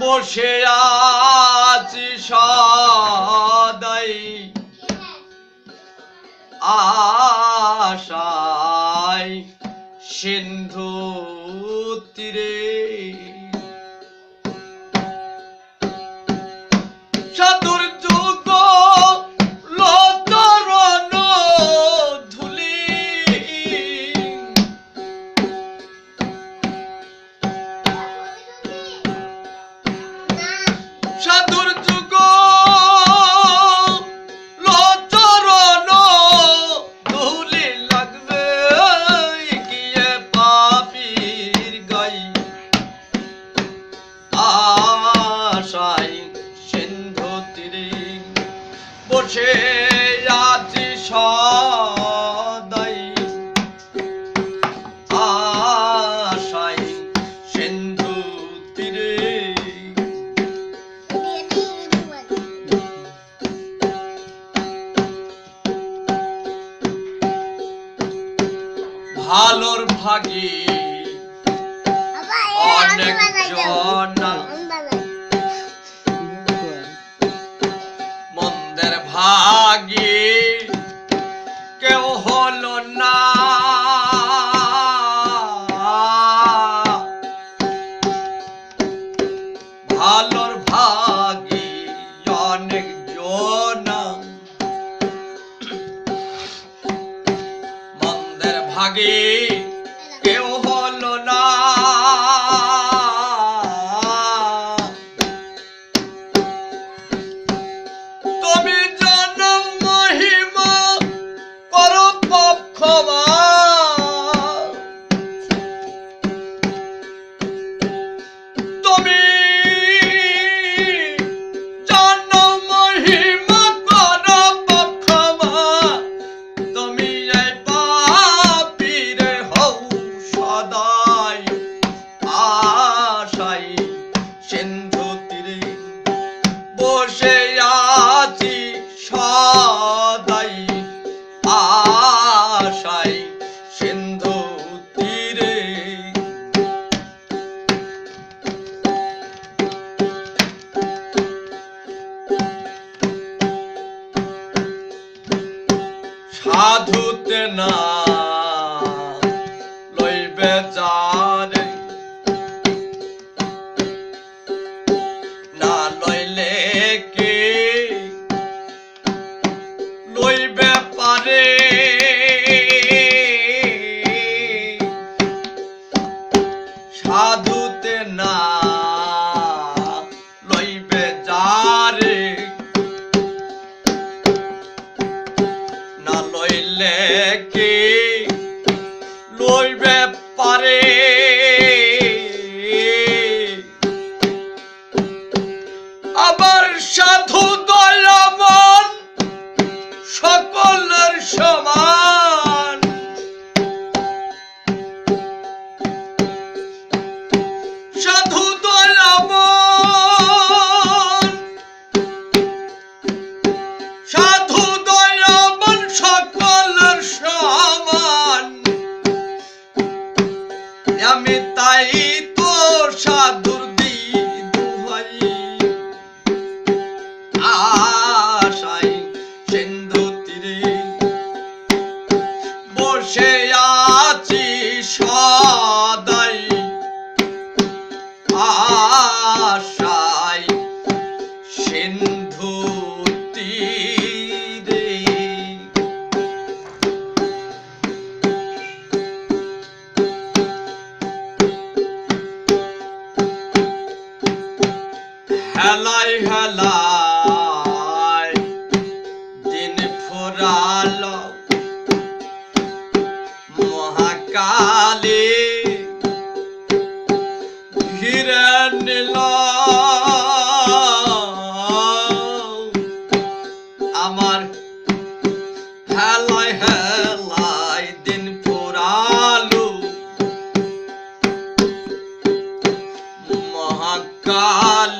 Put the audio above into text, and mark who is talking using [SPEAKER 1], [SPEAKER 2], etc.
[SPEAKER 1] বসে আছি সদাই। আশায় সিন্ধু তীরে। Sanchez. धागे ভুলতে না। লইবে যা বসে আছি সদাই। আশাই সিন্ধু তীরে। হেলাই হেলা আমার হেলায় হেলায় দিন পুরালু। মহাকাল